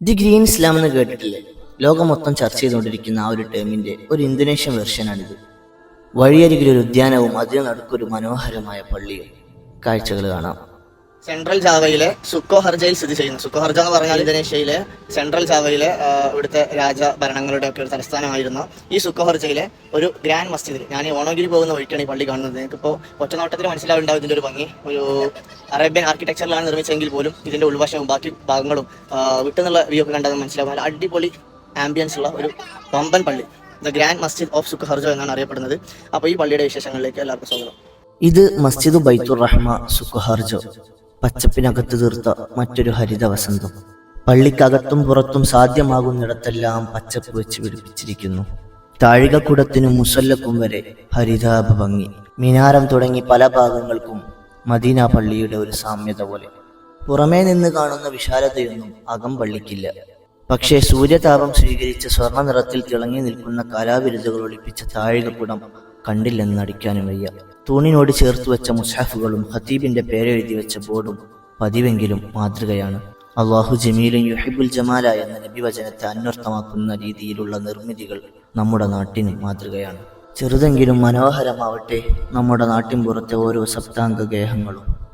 The green ഇസ്ലാം എന്ന് കേട്ടിട്ടില്ലേ? ലോകം മൊത്തം ചർച്ച ചെയ്തുകൊണ്ടിരിക്കുന്ന ആ ഒരു ടേമിന്റെ ഒരു ഇന്തോനേഷ്യൻ വെർഷനാണിത് വഴിയരികിൽ ഒരു ഉദ്യാനവും അതിന് നടുക്കൊരു മനോഹരമായ പള്ളിയും കാഴ്ചകൾ കാണാം. സെൻട്രൽ ജാവയിലെ സുക്കോ ഹർജയിൽ സ്ഥിതി ചെയ്യുന്നു. സുക്കോ ഹർജ എന്ന് പറഞ്ഞാൽ ഇന്തോനേഷ്യയിലെ സെൻട്രൽ ജാവയിലെ ഇവിടുത്തെ രാജ ഭരണങ്ങളുടെ ഒക്കെ ഒരു തലസ്ഥാനമായിരുന്നു. ഈ സുക്കോ ഹർജയിലെ ഒരു ഗ്രാൻഡ് മസ്ജിദ് ഞാൻ ഓണഗിരി പോകുന്ന വഴിക്കാണ് ഈ പള്ളി കാണുന്നത്. നിങ്ങൾക്കിപ്പോൾ ഒറ്റനോട്ടത്തിൽ മനസ്സിലാവുണ്ടാവും ഇതിന്റെ ഒരു ഭംഗി. ഒരു അറേബ്യൻ ആർക്കിടെക്ചറിലാണ് നിർമ്മിച്ചെങ്കിൽ പോലും ഇതിന്റെ ഉൾവശവും ബാക്കി ഭാഗങ്ങളും വിട്ടുന്നുള്ള വ്യൂ ഒക്കെ കണ്ടാൽ മനസ്സിലാവും. അടിപൊളി ആംബിയൻസ് ഉള്ള ഒരു പമ്പൻ പള്ളി. ദ ഗ്രാൻഡ് മസ്ജിദ് ഓഫ് സുഖ ഹർജോ എന്നാണ് അറിയപ്പെടുന്നത്. അപ്പോൾ ഈ പള്ളിയുടെ വിശേഷങ്ങളിലേക്ക് എല്ലാവർക്കും സ്വാഗതം. ഇത് മസ്ജിദ് ബൈത്തുർ റഹ്മ സുഖഹർജോ പച്ചപ്പിനകത്ത് തീർത്ത മറ്റൊരു ഹരിതവസന്തം. പള്ളിക്കകത്തും പുറത്തും സാധ്യമാകുന്നിടത്തെല്ലാം പച്ചപ്പ് വെച്ച് പിടിപ്പിച്ചിരിക്കുന്നു. താഴികക്കുടത്തിനും മുസല്ലക്കും വരെ ഹരിതാഭ ഭംഗി. മിനാരം തുടങ്ങി പല ഭാഗങ്ങൾക്കും മദീന പള്ളിയുടെ ഒരു സാമ്യത പോലെ. പുറമേ നിന്ന് കാണുന്ന വിശാലതയൊന്നും അകം പള്ളിക്കില്ല. പക്ഷേ സൂര്യതാപം സ്വീകരിച്ച് സ്വർണ നിറത്തിൽ തിളങ്ങി നിൽക്കുന്ന കലാവിരുദ്ധകൾ ഒളിപ്പിച്ച താഴികക്കുടം കണ്ടില്ലെന്ന് അടിക്കാനും വയ്യ. തൂണിനോട് ചേർത്ത് വെച്ച മുസാഫുകളും ഖത്തീബിന്റെ പേരെഴുതി വെച്ച ബോർഡും പതിവെങ്കിലും മാതൃകയാണ്. അള്ളാഹു ജമീലും യുഹിബുൽ ജമാല എന്ന നബിവചനത്തെ അന്വർത്ഥമാക്കുന്ന രീതിയിലുള്ള നിർമ്മിതികൾ നമ്മുടെ നാട്ടിനും മാതൃകയാണ്. ചെറുതെങ്കിലും മനോഹരമാവട്ടെ നമ്മുടെ നാട്ടിൻ പുറത്തെ ഓരോ സപ്താംഗ ഗേഹങ്ങളും.